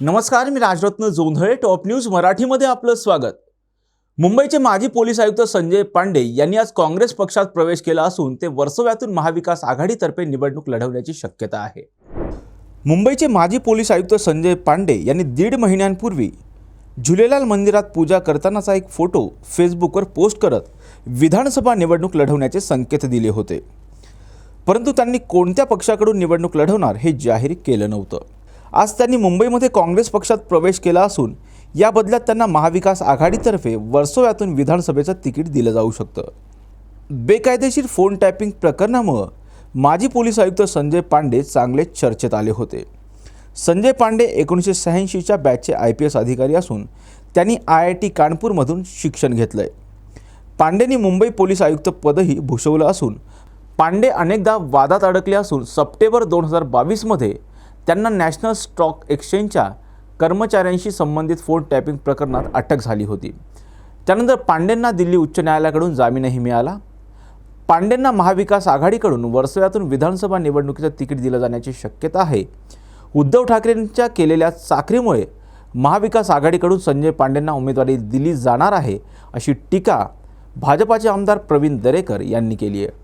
नमस्कार मी Rajratna Jondhale top news मराठीमध्ये आपलं स्वागत. मुंबईचे माजी पोलीस आयुक्त संजय पांडे यांनी आज काँग्रेस पक्षात प्रवेश केला असून ते वर्सोव्यातून महाविकास आघाडीतर्फे निवडणूक लढवण्याची शक्यता आहे. मुंबईचे माजी पोलीस आयुक्त संजय पांडे यांनी दीड महिन्यांपूर्वी झुलेलाल मंदिरात पूजा करतानाचा एक फोटो फेसबुकवर पोस्ट करत विधानसभा निवडणूक लढवण्याचे संकेत दिले होते. परंतु त्यांनी कोणत्या पक्षाकडून निवडणूक लढवणार हे जाहीर केलं नव्हतं. आज त्यांनी मुंबईमध्ये काँग्रेस पक्षात प्रवेश केला असून या बदल्यात त्यांना महाविकास आघाडीतर्फे वर्सोव्यातून विधानसभेचं तिकीट दिलं जाऊ शकतं. बेकायदेशीर फोन टॅपिंग प्रकरणामुळं माजी पोलीस आयुक्त संजय पांडे चांगले चर्चेत आले होते. संजय पांडे एकोणीसशे शहाऐंशीच्या बॅचचे आय पी एस अधिकारी असून त्यांनी आय आय टी कानपूरमधून शिक्षण घेतलं आहे पांडेंनी मुंबई पोलीस आयुक्त पदही भूषवलं असून पांडे अनेकदा वादात अडकले असून सप्टेंबर दोन हजार बावीसमध्ये त्यांना नॅशनल स्टॉक एक्सचेंजच्या कर्मचाऱ्यांशी संबंधित फोन टॅपिंग प्रकरणात अटक झाली होती. त्यानंतर पांडेंना दिल्ली उच्च न्यायालयाकडून जामीनही मिळाला. पांडेंना महाविकास आघाडीकडून वर्सव्यातून विधानसभा निवडणुकीचं तिकीट दिलं जाण्याची शक्यता आहे. उद्धव ठाकरेंच्या केलेल्या चाकरीमुळे महाविकास आघाडीकडून संजय पांडेंना उमेदवारी दिली जाणार आहे अशी टीका भाजपाचे आमदार प्रवीण दरेकर यांनी केली आहे.